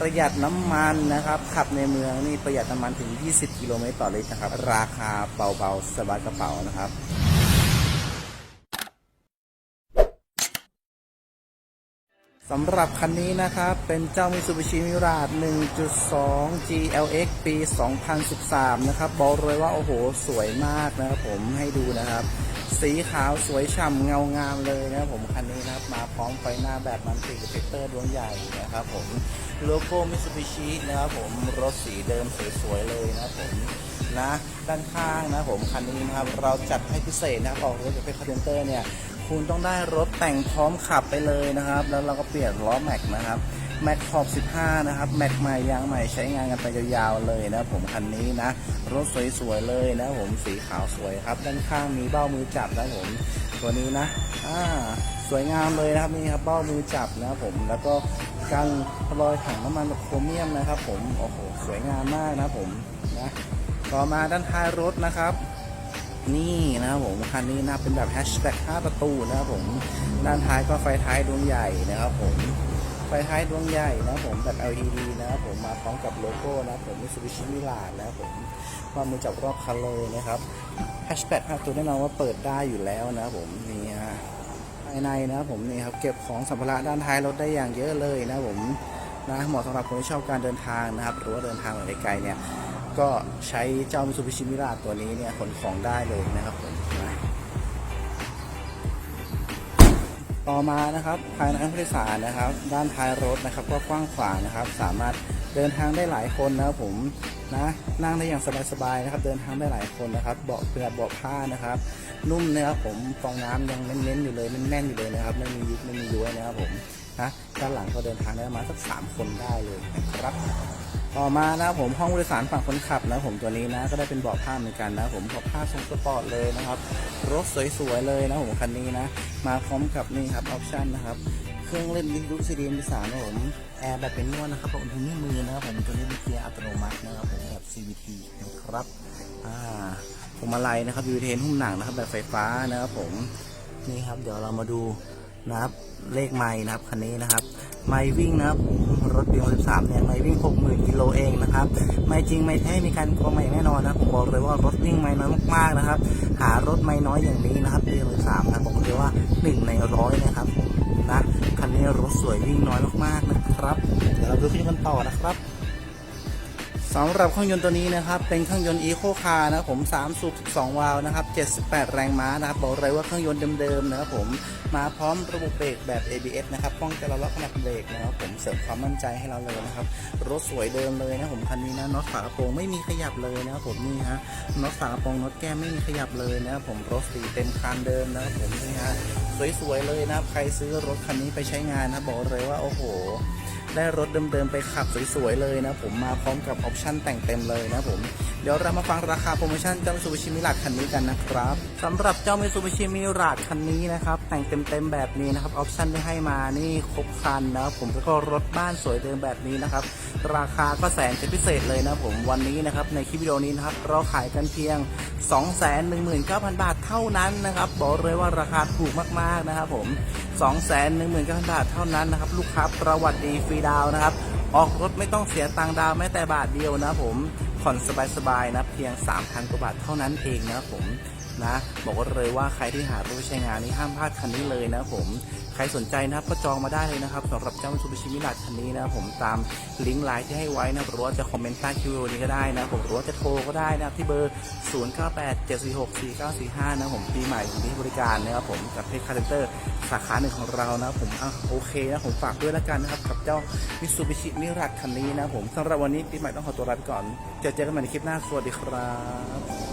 ประหยัดน้ำมันนะครับ ขับในเมืองนี่ประหยัดน้ำมันถึง 20 กิโลเมตรต่อลิตรนะครับ ราคาเบาๆ สบายกระเป๋านะครับสำหรับคันนี้นะครับ เป็นเจ้า Mitsubishi Mirage 1.2 GLX ปี 2013 นะครับ บอกเลยว่า โอ้โห สวยมากนะครับผมให้ดูนะครับ สีขาวสวยฉ่ำเงางามเลยนะครับผมคันนี้นะครับมาพร้อมไฟหน้าแบบมันติเฟกเตอร์ดวงใหญ่นะครับผมโลโก้ Mitsubishi นะครับผมรถสีเดิมสวยๆเลยนะครับผมนะด้านข้างนะผมคันนี้นะครับเราจัดให้พิเศษนะครับออกรถจากเพชรคาร์เดนเตอร์เนี่ยคุณต้องได้รถแต่งพร้อมขับไปเลยนะครับ แล้วเราก็เปลี่ยนล้อแม็กนะครับ แม็กขอบ 15 นะครับ แม็กใหม่ยางใหม่ใช้งานกันไปยาวๆเลยนะผมคันนี้นะ รถสวยๆเลยนะผมสีขาวสวยครับ ด้านข้างมีเบ้ามือจับนะผมตัวนี้นะอ่าสวยงามเลยนะครับนี่ครับเบ้ามือจับนะผมแล้วก็การรอยถังน้ำมันแบบโครเมียมนะครับ ผมโอ้โหสวยงามมากนะผมนะต่อมาด้านท้ายรถนะครับ นี่นะครับผมคันนี้นะเป็นแบบแฮชแบ็ก5ประตูนะครับผมด้านท้ายก็ไฟท้ายดวงใหญ่นะครับผม ไฟท้ายดวงใหญ่นะผมแบบ LED นะครับผมมาพร้อมกับโลโก้นะผม Mitsubishi Mirage นะผมความมือจับรอบคันเลยนะครับแฮชแบ็ก5ประตูแน่นอนว่าเปิดได้อยู่แล้วนะผมนี่ฮะภายในนะผมนี่ครับเก็บของสัมภาระด้านท้ายรถได้อย่างเยอะเลยนะผมนะเหมาะสำหรับคนที่ชอบการเดินทางนะครับ หรือว่าเดินทางไกลๆเนี่ย ก็ใช้เจ้า Mitsubishi Mirage ตัวนี้เนี่ยขนของได้เลยนะครับผมนะ ต่อมานะครับภายในผู้โดยสารนะครับ ด้านท้ายรถนะครับ ก็กว้างขวางนะครับ สามารถเดินทางได้หลายคนนะครับผมนะนั่งได้อย่างสบายๆนะครับ เดินทางได้หลายคนนะครับ เบาะเป็นแบเบาะผ้านะครับ นุ่มนะครับผมฟองน้ำยังเน้นๆอยู่เลยแน่นๆอยู่เลยนะครับไม่มียุบไม่มีย้วยนะครับผมนะด้านหลังก็เดินทางได้ประมาณสักสามคนได้เลยนะครับ ต่อมานะผมห้องผู้โดยสารฝั่งคนขับนะผมตัวนี้นะก็ได้เป็นเบาะผ้าเหมือนกันนะผมเบาะผ้าทรงสปอร์ตเลยนะครับรถสวยๆเลยนะผมคันนี้นะ มาพร้อมกับนี่ครับออปชั่นนะครับเครื่องเล่นวิทยุซีดีมีสามนะผมแอร์แบบเป็นนวดนะครับผมถึงนี่มือนะครับผมตัวนี้เป็นเกียร์อัตโนมัตินะครับผมแบบ CVT นะครับอ่าพวงมาลัยนะครับยูเทนหุ้มหนังนะครับแบบไฟฟ้านะครับผมนี่ครับเดี๋ยวเรามาดูนะครับเลขไม้นะครับคันนี้นะครับ ไม่วิ่งนะครับผมรถปี63เนี่ยไม่วิ่ง 60,000กิโลเองนะครับไม่จริงไม่แท้มีการกลัวไม่แน่นอนนะผมบอกเลยว่ารถวิ่งไม่น้อยมากๆนะครับ หารถไม่น้อยอย่างนี้นะครับปี63นะผมเลยว่า 1 ในร้อยนะครับนะคันนี้รถสวยวิ่งน้อยมากๆนะครับ เดี๋ยวเราดูคลิปกันต่อนะครับ สำหรับเครื่องยนต์ตัวนี้นะครับเป็นเครื่องยนต์ Eco Car นะผม3สูบ12วาล์วนะครับ78 แรงม้านะครับบอกเลยว่าเครื่องยนต์เดิมๆนะครับผมมาพร้อมระบบเบรกแบบ ABS นะครับป้องกันเราล็อกขนาดเบรกนะครับผมเสริมความมั่นใจให้เราเลยนะครับรถสวยเดิมเลยนะผมคันนี้นะน็อตฝากระโปรงไม่มีขยับเลยนะครับผมนี่ฮะน็อตฝากระโปรงน็อตแก้มไม่มีขยับเลยนะครับผมรถสีเต็มคันเดิมนะครับผมนี่ฮะสวยๆเลยนะครับใครซื้อรถคันนี้ไปใช้งานนะบอกเลยว่าโอ้โห ได้รถเดิมๆไปขับสวยๆเลยนะผมมาพร้อมกับออปชั่นแต่งเต็มเลยนะผมเดี๋ยวเรามาฟังราคาโปรโมชั่นเจ้า Mitsubishi Mirage คันนี้กันนะครับสำหรับเจ้า Mitsubishi Mirage คันนี้นะครับแต่งเต็มๆแบบนี้นะครับออปชั่นที่ให้มานี่ครบครันนะครับผมแล้วก็รถบ้านสวยเดิมแบบนี้นะครับราคาก็แสนจะพิเศษเลยนะผมวันนี้นะครับในคลิปวิดีโอนี้นะครับเราขายกันเพียง 219,000 บาท เท่านั้นนะครับบอกเลยว่าราคาถูกมากๆนะครับผม219,000บาทเท่านั้นนะครับลูกค้าประวัติดีฟรีดาวนะครับออกรถไม่ต้องเสียตังค์ดาวแม้แต่บาทเดียวนะผมผ่อนสบายๆนะเพียง 3,000กว่าบาทเท่านั้นเองนะครับผม นะ บอกเลยว่าใครที่หารถไปใช้งานนี้ห้ามพลาดคันนี้เลยนะผมใครสนใจนะครับก็จองมาได้เลยนะครับสำหรับเจ้า Mitsubishi Mirage คันนี้นะผมตามลิงก์ไลน์ที่ให้ไว้นะหรือว่าจะคอมเมนต์ใต้คลิปวิดีโอนี้ก็ได้นะผมหรือว่าจะโทรก็ได้นะครับที่เบอร์ 0987464945 นะผมปีใหม่อยู่ที่บริการนะครับผมกับเพจคาร์เตอร์สาขาหนึ่งของเรานะผมอะโอเคนะผมฝากด้วยแล้วกันนะครับกับเจ้า Mitsubishi Mirage คันนี้นะผมสำหรับวันนี้ปีใหม่ต้องขอตัวลาไปก่อนเจอเจอกันใหม่ในคลิปหน้าสวัสดีครับ